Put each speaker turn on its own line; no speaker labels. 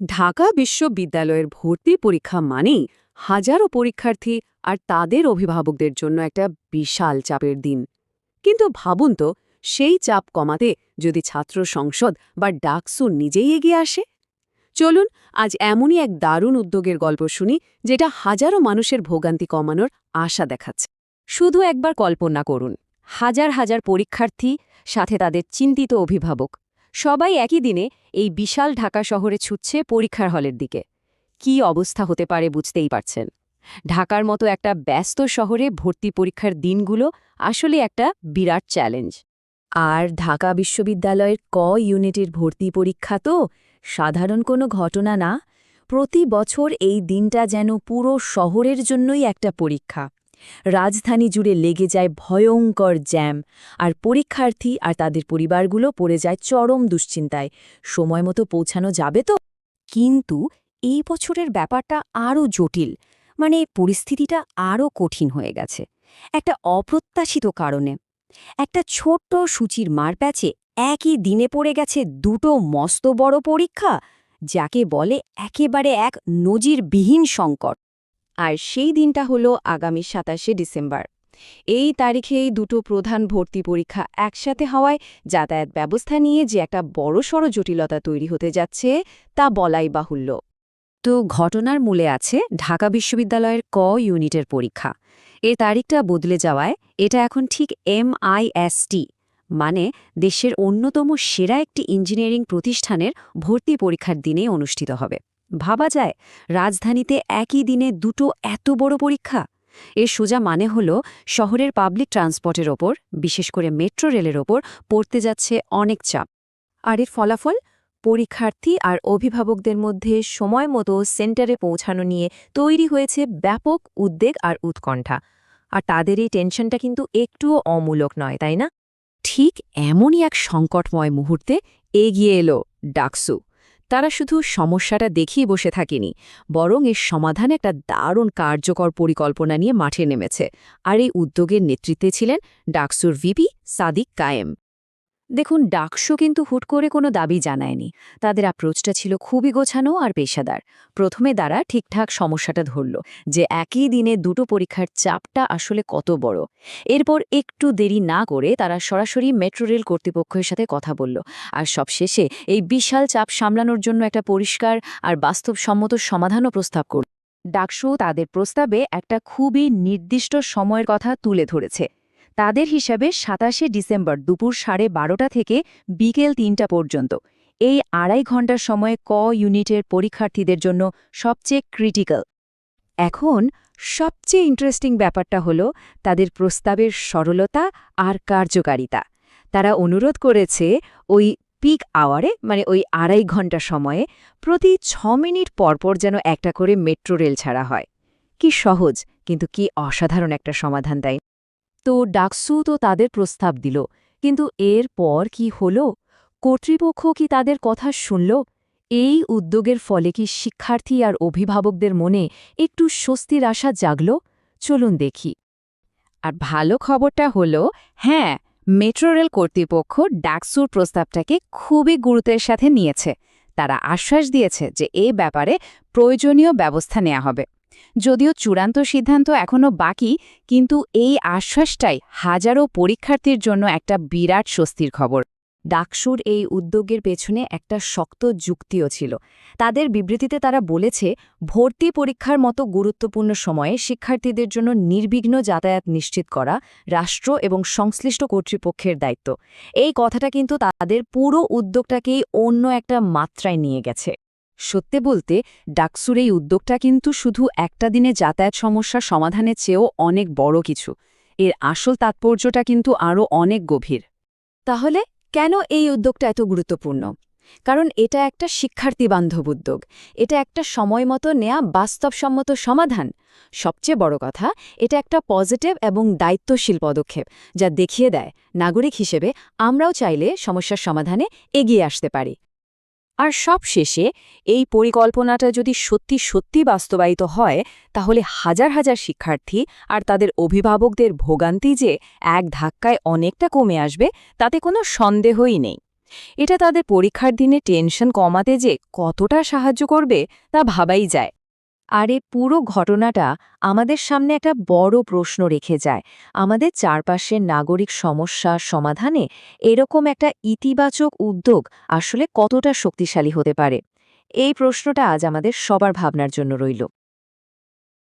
ঢাকা বিশ্ববিদ্যালয়ের ভর্তি পরীক্ষা মানেই হাজারো পরীক্ষার্থী আর তাদের অভিভাবকদের জন্য একটা বিশাল চাপের দিন। কিন্তু ভাবুন তো, সেই চাপ কমাতে যদি ছাত্র সংসদ বা ডাকসু নিজেই এগিয়ে আসে? চলুন, আজ এমনই এক দারুণ উদ্যোগের গল্প শুনি, যেটা হাজারো মানুষের ভোগান্তি কমানোর আশা দেখাচ্ছে। শুধু একবার কল্পনা করুন, হাজার হাজার পরীক্ষার্থী, সাথে তাদের চিন্তিত অভিভাবক সবাই একই দিনে এই বিশাল ঢাকা শহরে ছুটছে পরীক্ষার হলের দিকে। কি অবস্থা হতে পারে বুঝতেই পারছেন। ঢাকার মতো একটা ব্যস্ত শহরে ভর্তি পরীক্ষার দিনগুলো আসলে একটা বিরাট চ্যালেঞ্জ। আর ঢাকা বিশ্ববিদ্যালয়ের ক ইউনিটের ভর্তি পরীক্ষা তো সাধারণ কোনো ঘটনা না। প্রতি বছর এই দিনটা যেন পুরো শহরের জন্যই একটা পরীক্ষা। রাজধানী জুড়ে লেগে যায় ভয়ঙ্কর জ্যাম। আর পরীক্ষার্থী আর তাদের পরিবারগুলো পড়ে যায় চরম দুশ্চিন্তায়। সময় মতো পৌঁছানো যাবে তো? কিন্তু এই বছরের ব্যাপারটা আরও জটিল। মানে পরিস্থিতিটা আরও কঠিন হয়ে গেছে। একটা অপ্রত্যাশিত কারণে। একটা ছোট্ট সূচির মারপ্যাচে একই দিনে পড়ে গেছে দুটো মস্ত বড় পরীক্ষা, যাকে বলে একেবারে এক নজিরবিহীন সংকট। আর সেই দিনটা হলো আগামী সাতাশে ডিসেম্বর। এই তারিখে এই দুটো প্রধান ভর্তি পরীক্ষা একসাথে হওয়ায় যাতায়াত ব্যবস্থা নিয়ে যে একটা বড়সড় জটিলতা তৈরি হতে যাচ্ছে, তা বলাই বাহুল্য। তো ঘটনার মূলে আছে ঢাকা বিশ্ববিদ্যালয়ের ক ইউনিটের পরীক্ষা। এর তারিখটা বদলে যাওয়ায় এটা এখন ঠিক এমআইএসটি মানে দেশের অন্যতম সেরা একটি ইঞ্জিনিয়ারিং প্রতিষ্ঠানের ভর্তি পরীক্ষার দিনে অনুষ্ঠিত হবে। ভাবা যায়, রাজধানীতে একই দিনে দুটো এত বড় পরীক্ষা। এর সোজা মানে হল, শহরের পাবলিক ট্রান্সপোর্টের ওপর, বিশেষ করে মেট্রো রেলের ওপর, পড়তে যাচ্ছে অনেক চাপ। আর এর ফলাফল? পরীক্ষার্থী আর অভিভাবকদের মধ্যে সময় মতো সেন্টারে পৌঁছানো নিয়ে তৈরি হয়েছে ব্যাপক উদ্বেগ আর উৎকণ্ঠা। আর তাদের এই টেনশনটা কিন্তু একটুও অমূলক নয়, তাই না? ঠিক এমনই এক সংকটময় মুহূর্তে এগিয়ে এলো ডাকসু। তারা শুধু সমস্যাটা দেখিয়ে বসে থাকেনি, বরং এর সমাধানে একটা দারুণ কার্যকর পরিকল্পনা নিয়ে মাঠে নেমেছে। আর এই উদ্যোগের নেতৃত্বে ছিলেন ডাকসুর ভিপি সাদিক কায়েম। দেখুন, ডাকসু কিন্তু হুট করে কোনো দাবি জানায়নি। তাদের অ্যাপ্রোচটা ছিল খুবই গোছানো আর পেশাদার। প্রথমে তারা ঠিকঠাক সমস্যাটা ধরল যে একই দিনে দুটো পরীক্ষার চাপটা আসলে কত বড়। এরপর একটু দেরি না করে তারা সরাসরি মেট্রো রেল কর্তৃপক্ষের সাথে কথা বলল। আর সবশেষে এই বিশাল চাপ সামলানোর জন্য একটা পরিষ্কার আর বাস্তবসম্মত সমাধানও প্রস্তাব করল। ডাকসু তাদের প্রস্তাবে একটা খুবই নির্দিষ্ট সময়ের কথা তুলে ধরেছে। তাদের হিসাবে সাতাশে ডিসেম্বর দুপুর সাড়ে বারোটা থেকে বিকেল তিনটা পর্যন্ত। এই আড়াই ঘণ্টার সময় ক ইউনিটের পরীক্ষার্থীদের জন্য সবচেয়ে ক্রিটিক্যাল। এখন সবচেয়ে ইন্টারেস্টিং ব্যাপারটা হল তাদের প্রস্তাবের সরলতা আর কার্যকারিতা। তারা অনুরোধ করেছে ওই পিক আওয়ারে মানে ওই আড়াই ঘণ্টা সময়ে প্রতি ছ মিনিট পরপর যেন একটা করে মেট্রো রেল ছাড়া হয়। কি সহজ, কিন্তু কি অসাধারণ একটা সমাধান দেয় তো ডাকসু তো তাদের প্রস্তাব দিল। কিন্তু এর পর কি হল? কর্তৃপক্ষ কি তাদের কথা শুনল? এই উদ্যোগের ফলে কি শিক্ষার্থী আর অভিভাবকদের মনে একটু স্বস্তির আশা জাগল? চলুন দেখি। আর ভালো খবরটা হল হ্যাঁ মেট্রো রেল কর্তৃপক্ষ ডাকসুর প্রস্তাবটাকে খুবই গুরুত্বের সাথে নিয়েছে। তারা আশ্বাস দিয়েছে যে এই ব্যাপারে প্রয়োজনীয় ব্যবস্থা নেওয়া হবে। যদিও চূড়ান্ত সিদ্ধান্ত এখনও বাকি, কিন্তু এই আশ্বাসটাই হাজারো পরীক্ষার্থীর জন্য একটা বিরাট স্বস্তির খবর। ডাকসুর এই উদ্যোগের পেছনে একটা শক্ত যুক্তিও ছিল। তাদের বিবৃতিতে তারা বলেছে, ভর্তি পরীক্ষার মতো গুরুত্বপূর্ণ সময়ে শিক্ষার্থীদের জন্য নির্বিঘ্ন যাতায়াত নিশ্চিত করা রাষ্ট্র এবং সংশ্লিষ্ট কর্তৃপক্ষের দায়িত্ব। এই কথাটা কিন্তু তাদের পুরো উদ্যোগটাকেই অন্য একটা মাত্রায় নিয়ে গেছে। সত্যি বলতে, ডাকসুর এই উদ্যোগটা কিন্তু শুধু একটা দিনে যাতায়াত সমস্যার সমাধানের চেয়েও অনেক বড় কিছু। এর আসল তাৎপর্যটা কিন্তু আরও অনেক গভীর। তাহলে কেন এই উদ্যোগটা এত গুরুত্বপূর্ণ? কারণ এটা একটা শিক্ষার্থী বান্ধব উদ্যোগ। এটা একটা সময় মতো নেয়া বাস্তবসম্মত সমাধান। সবচেয়ে বড় কথা, এটা একটা পজিটিভ এবং দায়িত্বশীল পদক্ষেপ, যা দেখিয়ে দেয়, নাগরিক হিসেবে আমরাও চাইলে সমস্যার সমাধানে এগিয়ে আসতে পারি। আর সব শেষে এই পরিকল্পনাটা যদি সত্যি সত্যি বাস্তবায়িত হয়, তাহলে হাজার হাজার শিক্ষার্থী আর তাদের অভিভাবকদের ভোগান্তি যে এক ধাক্কায় অনেকটা কমে আসবে, তাতে কোনো সন্দেহই নেই।
এটা তাদের পরীক্ষার দিনে টেনশন কমাতে যে কতটা সাহায্য করবে, তা ভাবাই যায়। আর এই পুরো ঘটনাটা আমাদের সামনে একটা বড় প্রশ্ন রেখে যায়। আমাদের চারপাশের নাগরিক সমস্যা সমাধানে এরকম একটা ইতিবাচক উদ্যোগ আসলে কতটা শক্তিশালী হতে পারে? এই প্রশ্নটা আজ আমাদের সবার ভাবনার জন্য রইল।